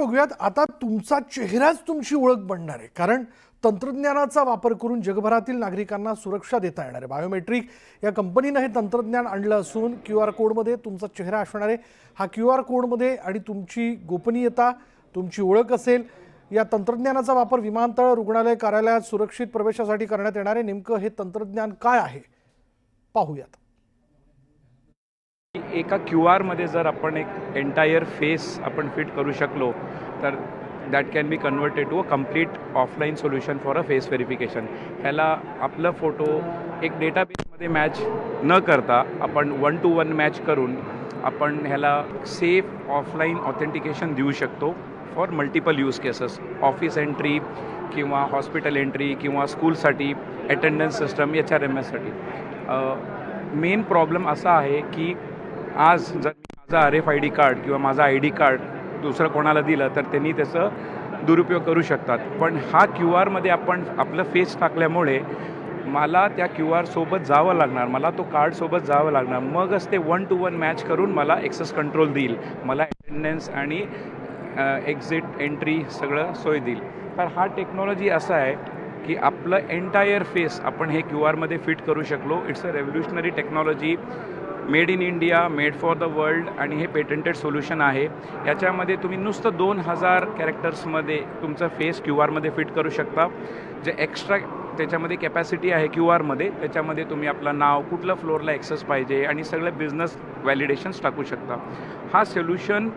बघूयात आता तुमचा चेहराच तुमची ओळख बनणार आहे. कारण तंत्रज्ञानाचा वापर करून जगभरातील नागरिकांना सुरक्षा देता येणार आहे. बायोमेट्रिक या कंपनीनं हे तंत्रज्ञान आणलं असून क्यू आर कोडमध्ये तुमचा चेहरा असणार आहे हा क्यू आर कोडमध्ये आणि तुमची गोपनीयता तुमची ओळख असेल या तंत्रज्ञानाचा वापर विमानतळ रुग्णालय कार्यालयात सुरक्षित प्रवेशासाठी करण्यात येणार आहे. नेमकं हे तंत्रज्ञान काय आहे? पाहूयात. एका क्यू आरमध्ये जर आपण एक एंटायर फेस आपण फिट करू शकलो तर that can be converted to a complete offline solution for a face verification ह्याला आपलं फोटो एक डेटाबेसमध्ये मॅच न करता आपण वन टू वन मॅच करून आपण ह्याला सेफ ऑफलाईन ऑथेंटिकेशन देऊ शकतो for multiple use cases office entry किंवा हॉस्पिटल एंट्री किंवा स्कूलसाठी attendance system H R M एससाठी main problem असा आहे की आज जर माझा R F I D card किंवा माझा आय डी कार्ड दुसरं कोणाला दिलं तर त्यांनी त्याचं दुरुपयोग करू शकतात. पण हा क्यू आरमध्ये आपण आपलं फेस टाकल्यामुळे मला त्या क्यू आरसोबत जावं लागणार मला तो कार्डसोबत जावं लागणार. मगच ते वन टू वन मॅच करून मला एक्सेस कंट्रोल देईल मला अटेंडन्स आणि एक्झिट एंट्री सगळं सोय देईल. तर हा टेक्नॉलॉजी असा आहे की आपलं एंटायर फेस आपण हे क्यू आरमध्ये फिट करू शकलो. It's a revolutionary technology made in India made for the world आणि हे पेटंटेड सोल्युशन आहे. याच्यामध्ये तुम्ही नुसतं दोन हजार कॅरेक्टर्समध्ये तुमचं फेस क्यू आरमध्ये फिट करू शकता. जे एक्स्ट्रा त्याच्यामध्ये कॅपॅसिटी आहे क्यू आरमध्ये त्याच्यामध्ये तुम्ही आपलं नाव कुठलं फ्लोअरला ॲक्सेस पाहिजे आणि सगळे बिझनेस व्हॅलिडेशन्स टाकू शकता. हा solution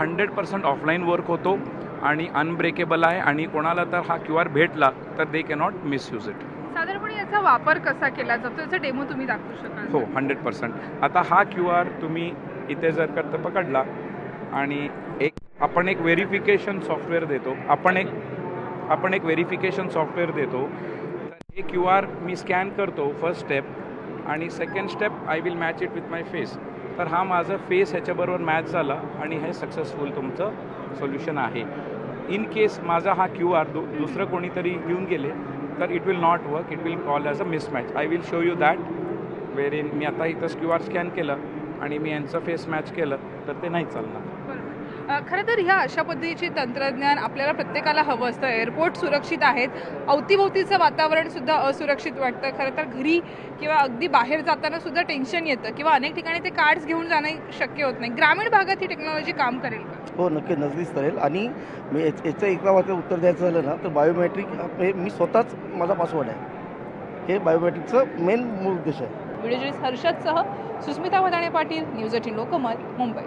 hundred percent offline work होतो आणि अनब्रेकेबल आहे आणि कोणाला तर हा क्यू आर भेटला तर दे कॅनॉट मिसयूज इट साधारणपणे याचा वापर कसा केला जातो? याचा डेमो तुम्ही दाखवू शकाल हो हंड्रेड पर्सेंट आता हा क्यू आर तुम्ही इथे जर करता पकडला आणि एक आपण एक व्हेरिफिकेशन सॉफ्टवेअर देतो. आपण एक आपण एक व्हेरिफिकेशन सॉफ्टवेअर देतो. तर हे क्यू आर मी स्कॅन करतो फर्स्ट स्टेप आणि second step I will match it with my face तर हा माझा फेस ह्याच्याबरोबर मॅच झाला आणि हे सक्सेसफुल तुमचं सोल्युशन आहे. इन केस माझा हा क्यू आर दु दुसरं कोणीतरी घेऊन गेले तर it will not work it will call as a mismatch I will show you that where in मी आता इथं क्यू आर स्कॅन केलं आणि मी यांचं फेस मॅच केलं तर ते नाही चालणार. खरं तर ह्या अशा पद्धतीचे तंत्रज्ञान आपल्याला प्रत्येकाला हवं असतं. एअरपोर्ट सुरक्षित आहेत. अवतीभोवतीचं वातावरण सुद्धा असुरक्षित वाटतं. खरं तर घरी किंवा अगदी बाहेर जाताना सुद्धा टेन्शन येतं किंवा अनेक ठिकाणी ते कार्ड्स घेऊन जाणं शक्य होत नाही. ग्रामीण भागात ही टेक्नॉलॉजी काम करेल का? हो नक्की नक्कीच करेल. आणि मी याच- याचं एका वाक्यात उत्तर द्यायचं झालं ना तर बायोमेट्रिक हे मी स्वतःच माझा पासवर्ड आहे. हे बायोमेट्रिकचं मेन मूळ उद्देश आहे. व्हिडिओ जर्नलिस्ट हर्षदसह सुस्मिता वदाणे पाटील न्यूज एटीन लोकमत मुंबई.